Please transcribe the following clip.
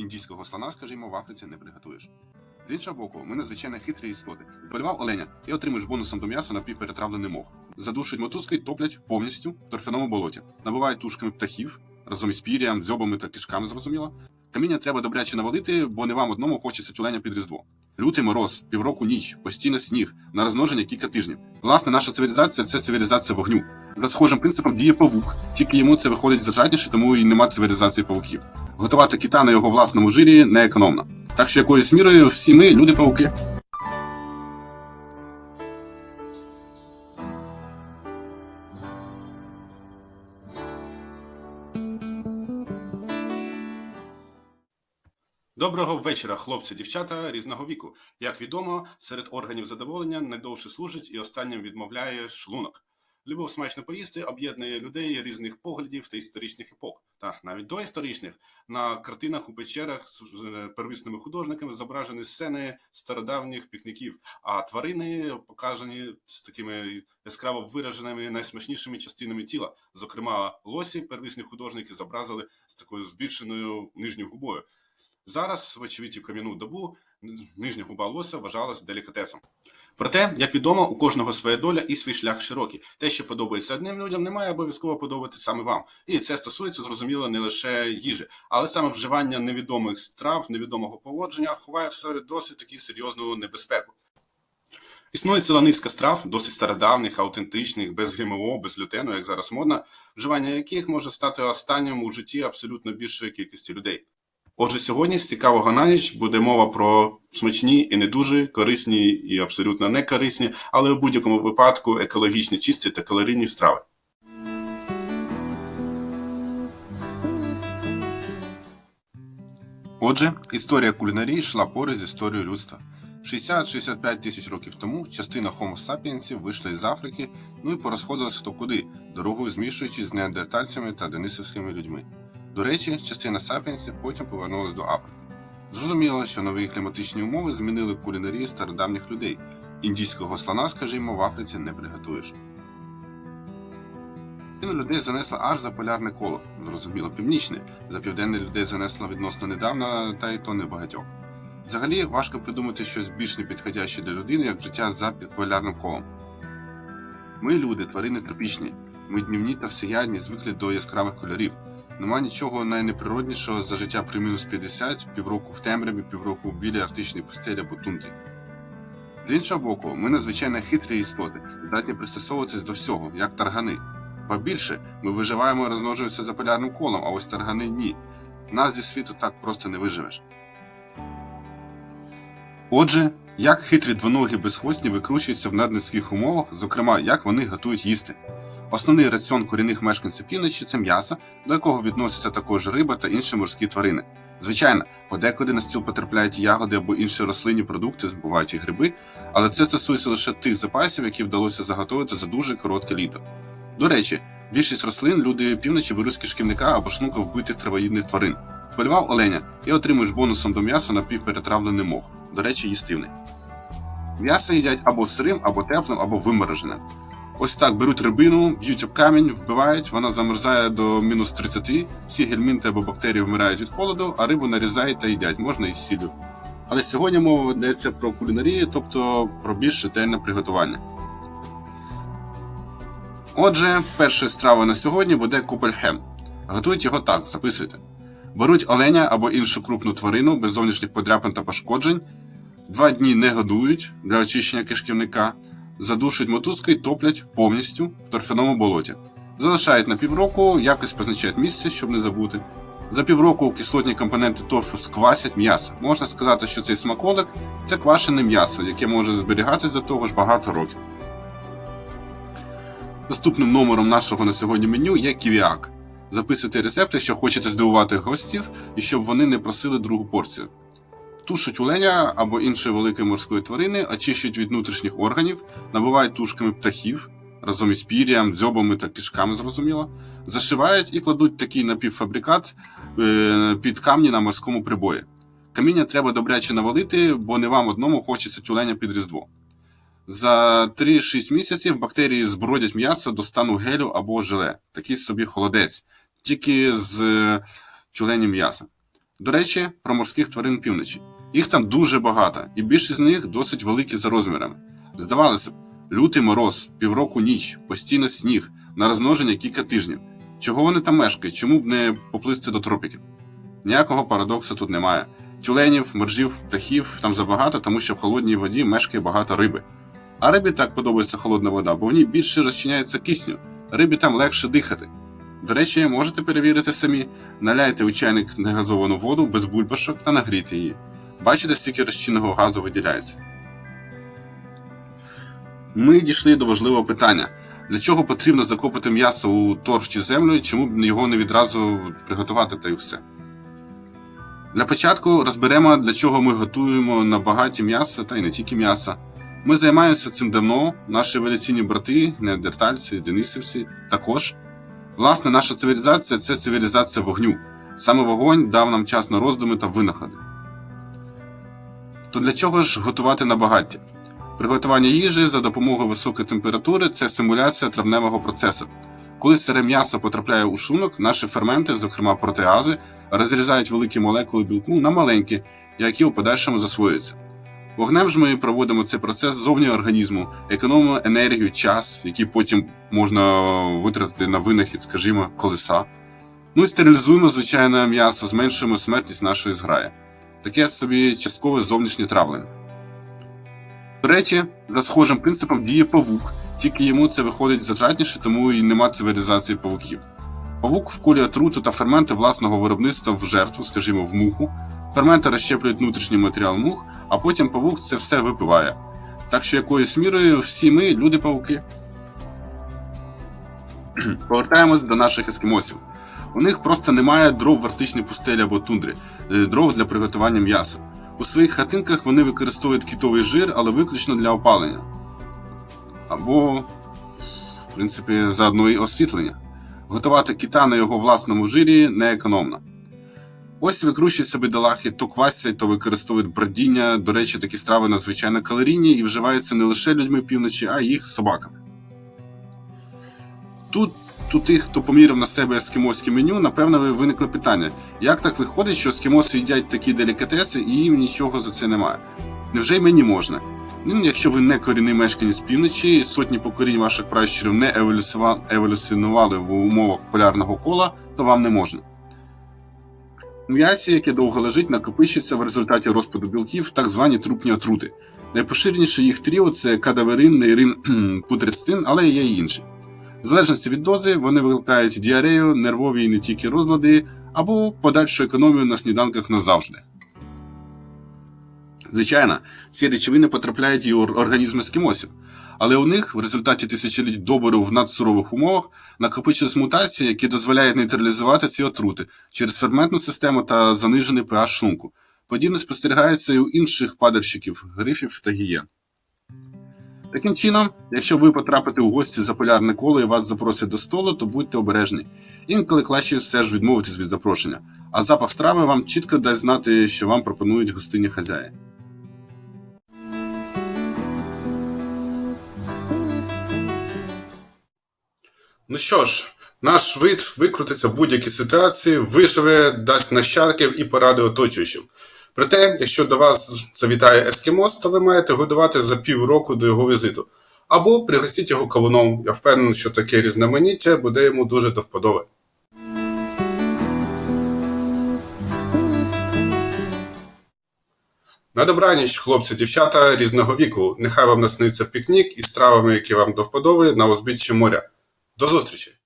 Індійського слона, скажімо, в Африці не приготуєш. З іншого боку, ми надзвичайно хитрі істоти. Полював оленя і отримуєш бонусом до м'яса напівперетравлений мох. Задушують мотузкою, топлять повністю в торфяному болоті. Набивають тушками птахів разом із пір'ям, дзьобами та кишками, зрозуміло. Каміння треба добряче навалити, бо не вам одному хочеться тюленя під різдво. Лютий мороз, півроку ніч, постійно сніг, на розмноження кілька тижнів. Власне, наша цивілізація це цивілізація вогню. За схожим принципом діє павук, тільки йому це виходить затратніше, тому і нема цивілізації павуків. Готувати кита на його власному жирі не економно. Так що якоюсь мірою всі ми люди павуки. Доброго вечора, хлопці, дівчата різного віку. Як відомо, серед органів задоволення найдовше служить і останнім відмовляє шлунок. Любов смачно поїсти об'єднує людей різних поглядів та історичних епох, та навіть доісторичних. На картинах у печерах з е, первісними художниками зображені сцени стародавніх пікніків, а тварини показані з такими яскраво вираженими найсмачнішими частинами тіла. Зокрема, лосі первісні художники зобразили з такою збільшеною нижньою губою. Зараз, вочевидь, у кам'яну добу нижня губа лося вважалась делікатесом. Проте, як відомо, у кожного своя доля і свій шлях широкий. Те, що подобається одним людям, не має обов'язково подобати саме вам. І це стосується, зрозуміло, не лише їжі, але саме вживання невідомих страв, невідомого поводження ховає в собі досить таки серйозну небезпеку. Існує ціла низка страв, досить стародавніх, аутентичних, без ГМО, без глютену, як зараз модно, вживання яких може стати останнім у житті абсолютно більшої кількості людей. Отже, сьогодні з цікавого на ніч буде мова про смачні і не дуже корисні і абсолютно не корисні, але в будь-якому випадку екологічні чисті та калорійні страви. Отже, історія кулінарії йшла поруч з історією людства. 60-65 тисяч років тому частина Homo sapiensів вийшла із Африки, ну і порозходилася хто куди, дорогою змішуючись з неандертальцями та денисовськими людьми. До речі, частина сапіенсів потім повернулась до Африки. Зрозуміло, що нові кліматичні умови змінили кулінарію стародавніх людей. Індійського слона, скажімо, в Африці не приготуєш. Частину людей занесла аж за полярне коло, зрозуміло, північне. За південне людей занесло відносно недавно, та й то не багатьох. Взагалі важко придумати щось більш непідходяще для людини, як життя за полярним колом. Ми, люди, тварини тропічні, ми днівні та всеядні звикли до яскравих кольорів. Нема нічого найнеприроднішого за життя при мінус 50, півроку в темряві, півроку в білій арктичній пустелі або тундрі. З іншого боку, ми надзвичайно хитрі істоти, здатні пристосовуватись до всього, як таргани. Ба більше, ми виживаємо і розмножуємося за полярним колом, а ось таргани ні. Нас зі світу так просто не виживеш. Отже, як хитрі двоногі безхвостні викручуються в наднизьких умовах, зокрема, як вони готують їсти. Основний раціон корінних мешканців півночі це м'ясо, до якого відносяться також риба та інші морські тварини. Звичайно, подекуди на стіл потрапляють ягоди або інші рослинні продукти, бувають і гриби, але це стосується лише тих запасів, які вдалося заготовити за дуже коротке літо. До речі, більшість рослин люди півночі беруть з кишківника або шнука вбитих травоїдних тварин. Вполював оленя і отримуєш бонусом до м'яса напівперетравлений мох, до речі, їстивний. М'ясо їдять або сирим, або теплим, або вимороженим. Ось так беруть рибину, б'ють об камінь, вбивають, вона замерзає до мінус 30, всі гельмінти або бактерії вмирають від холоду, а рибу нарізають та їдять, можна із сіллю. Але сьогодні мова ведеться про кулінарію, тобто про більш ретельне приготування. Отже, першою стравою на сьогодні буде купельхем. Готують його так, записуйте. Беруть оленя або іншу крупну тварину без зовнішніх подряпин та пошкоджень, два дні не годують для очищення кишківника задушують мотузкою, топлять повністю в торфяному болоті. Залишають на півроку, якось позначають місце, щоб не забути. За півроку кислотні компоненти торфу сквасять м'ясо. Можна сказати, що цей смаколик це квашене м'ясо, яке може зберігатись до того ж багато років. Наступним номером нашого на сьогодні меню є ківіак. Записуйте рецепти, якщо хочете здивувати гостів і щоб вони не просили другу порцію. Тушать оленя або іншої великої морської тварини, очищують від внутрішніх органів, набивають тушками птахів разом із пір'ям, дзьобами та кишками, зрозуміло, зашивають і кладуть такий напівфабрикат е, під камні на морському прибої. Каміння треба добряче навалити, бо не вам одному хочеться тюленя під різдво. За 3-6 місяців бактерії збродять м'ясо до стану гелю або желе, такий собі холодець, тільки з е, тюленем м'яса. До речі, про морських тварин півночі. Їх там дуже багато, і більшість з них досить великі за розмірами. Здавалося б, лютий мороз, півроку ніч, постійно сніг, на розмноження кілька тижнів. Чого вони там мешкають? Чому б не поплисти до тропіків? Ніякого парадоксу тут немає. Тюленів, моржів, птахів там забагато, тому що в холодній воді мешкає багато риби. А рибі так подобається холодна вода, бо в ній більше розчиняється кисню, рибі там легше дихати. До речі, можете перевірити самі, наляйте у чайник негазовану воду без бульбашок та нагрійте її. Бачите, скільки розчинного газу виділяється. Ми дійшли до важливого питання. Для чого потрібно закопати м'ясо у торф чи землю, і чому б його не відразу приготувати та й все? Для початку розберемо, для чого ми готуємо на багаті м'яса та й не тільки м'яса. Ми займаємося цим давно, наші еволюційні брати, неандертальці, денисівці також. Власне, наша цивілізація це цивілізація вогню. Саме вогонь дав нам час на роздуми та винаходи. То для чого ж готувати на багатті? Приготування їжі за допомогою високої температури це симуляція травневого процесу. Коли сире м'ясо потрапляє у шлунок, наші ферменти, зокрема протеази, розрізають великі молекули білку на маленькі, які у подальшому засвоюються. Вогнем ж ми проводимо цей процес ззовні організму, економимо енергію, час, який потім можна витратити на винахід, скажімо, колеса. Ну і стерилізуємо звичайне м'ясо, зменшуємо смертність нашої зграї. Таке собі часткове зовнішнє травлення. Речі, за схожим принципом діє павук, тільки йому це виходить затратніше, тому і нема цивілізації павуків. Павук вколює отруту та ферменти власного виробництва в жертву, скажімо, в муху. Ферменти розщеплюють внутрішній матеріал мух, а потім павук це все випиває. Так що якоюсь мірою всі ми люди-павуки. Повертаємось до наших ескімосів. У них просто немає дров в арктичній пустелі або тундрі, е, дров для приготування м'яса. У своїх хатинках вони використовують кітовий жир, але виключно для опалення. Або, в принципі, заодно і освітлення. Готувати кита на його власному жирі неекономно. Ось викручують собі далахи, то квасять, то використовують бродіння. До речі, такі страви надзвичайно калорійні і вживаються не лише людьми півночі, а й їх собаками. Тут у тих, хто поміряв на себе ескімоське меню, напевно, виникло питання: як так виходить, що ескімоси їдять такі делікатеси і їм нічого за це немає? Невже й мені можна? Ну, якщо ви не корінний мешканець півночі, і сотні покорінь ваших пращурів не еволюціонували в умовах полярного кола, то вам не можна. М'ясі, яке довго лежить, накопичується в результаті розпаду білків так звані трупні отрути. Найпоширеніше їх тріо це кадаверин, нейрин, путресцин, але є й інші. В залежності від дози вони викликають діарею, нервові і не тільки розлади, або подальшу економію на сніданках назавжди. Звичайно, ці речовини потрапляють і у організм ескімосів, але у них в результаті тисячоліть добору в надсурових умовах накопичились мутації, які дозволяють нейтралізувати ці отрути через ферментну систему та занижений pH шлунку. Подібне спостерігається і у інших падальщиків, грифів та гієн. Таким чином, якщо ви потрапите у гості за полярне коло і вас запросять до столу, то будьте обережні. Інколи краще все ж відмовитись від запрошення, а запах страви вам чітко дасть знати, що вам пропонують гостинні хазяї. Ну що ж, наш вид викрутиться в будь-якій ситуації, виживе, дасть нащадків і поради оточуючим. Проте, якщо до вас завітає ескімос, то ви маєте годувати за півроку до його візиту. Або пригостіть його кавуном. Я впевнений, що таке різноманіття буде йому дуже до вподоби. На добраніч, хлопці, дівчата різного віку. Нехай вам насниться пікнік із стравами, які вам до вподоби на узбіччі моря. До зустрічі!